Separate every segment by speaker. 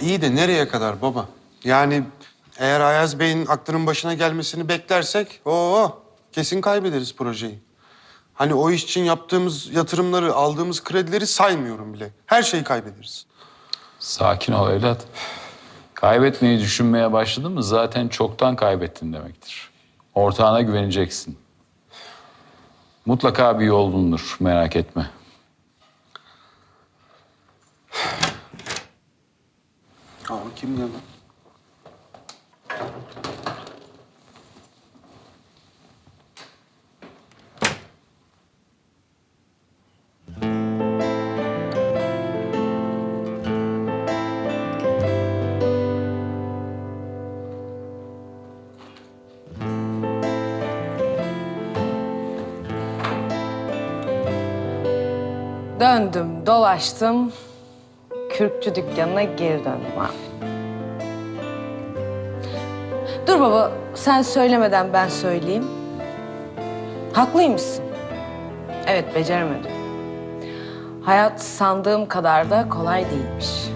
Speaker 1: İyi de nereye kadar baba? Yani eğer Ayaz Bey'in aklının başına gelmesini beklersek o kesin kaybederiz projeyi. Hani o iş için yaptığımız yatırımları, aldığımız kredileri saymıyorum bile. Her şeyi kaybederiz.
Speaker 2: Sakin ol evlat. Kaybetmeyi düşünmeye başladın mı zaten çoktan kaybettin demektir. Ortağına güveneceksin. Mutlaka bir yol bulunur merak etme.
Speaker 1: Aa kim ya lan?
Speaker 3: Döndüm, dolaştım. Kürkçü dükkanına geri döndüm ha. Dur baba, sen söylemeden ben söyleyeyim. Haklıymışsın. Evet, beceremedim. Hayat sandığım kadar da kolay değilmiş.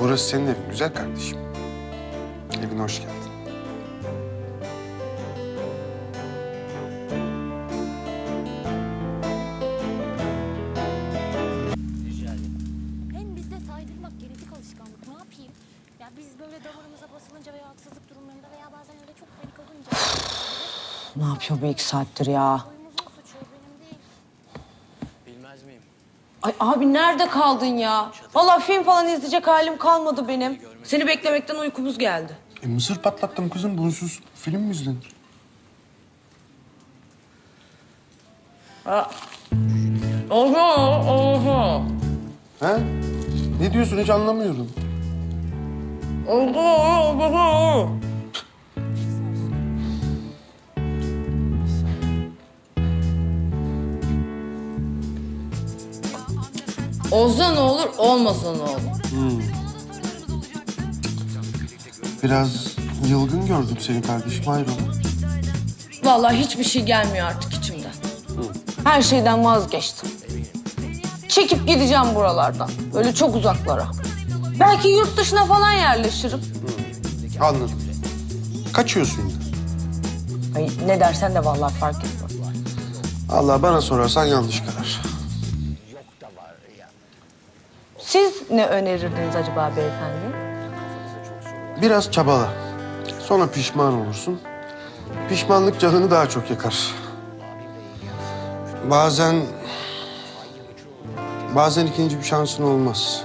Speaker 1: Burası senin evin güzel kardeşim. Evine hoş geldin.
Speaker 4: Haksızlık durumlarında veya bazen öyle çok panik olunca...
Speaker 3: Ne yapıyor bu iki saattir ya?
Speaker 4: Boyumuzun suçu benim değil.
Speaker 5: Bilmez miyim?
Speaker 3: Ay abi nerede kaldın ya? Vallahi film falan izleyecek halim kalmadı benim. Seni beklemekten uykumuz geldi.
Speaker 1: E, mısır patlattım kızım. Bunsuz film mi izlenir?
Speaker 3: Oha, oha.
Speaker 1: He? Ne diyorsun hiç anlamıyorum.
Speaker 3: Olsa ne olur, olmasa ne olur?
Speaker 1: Biraz yılgın gördüm seni kardeşim hayrola.
Speaker 3: Vallahi hiçbir şey gelmiyor artık içimden. Her şeyden vazgeçtim. Çekip gideceğim buralardan. Böyle çok uzaklara. Belki yurt dışına falan yerleşirim.
Speaker 1: Anladım. Kaçıyorsun yine.
Speaker 3: Ay ne dersen de vallahi fark etmez.
Speaker 1: Allah bana sorarsan yanlış karar.
Speaker 3: Siz ne önerirdiniz acaba beyefendi?
Speaker 1: Biraz çabala. Sonra pişman olursun. Pişmanlık canını daha çok yakar. Bazen... Bazen ikinci bir şansın olmaz.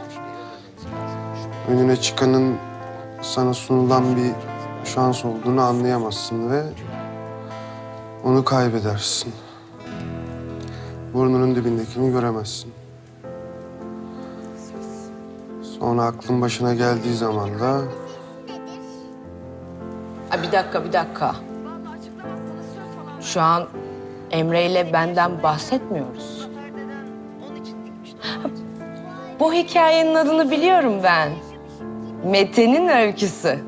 Speaker 1: Önüne çıkanın sana sunulan bir şans olduğunu anlayamazsın ve onu kaybedersin. Burnunun dibindekini göremezsin. Sonra aklın başına geldiği zaman da
Speaker 3: Ay bir dakika, bir dakika. Şu an Emre ile benden bahsetmiyoruz. Bu hikayenin adını biliyorum ben. Mete'nin öyküsü.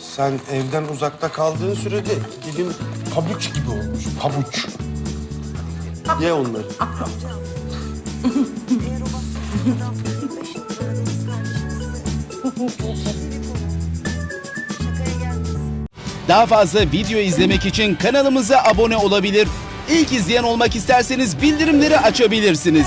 Speaker 1: Sen evden uzakta kaldığın sürece dilin pabuç gibi olmuş. Pabuç. Ye onları.
Speaker 6: Daha fazla video izlemek için kanalımıza abone olabilir. İlk izleyen olmak isterseniz bildirimleri açabilirsiniz.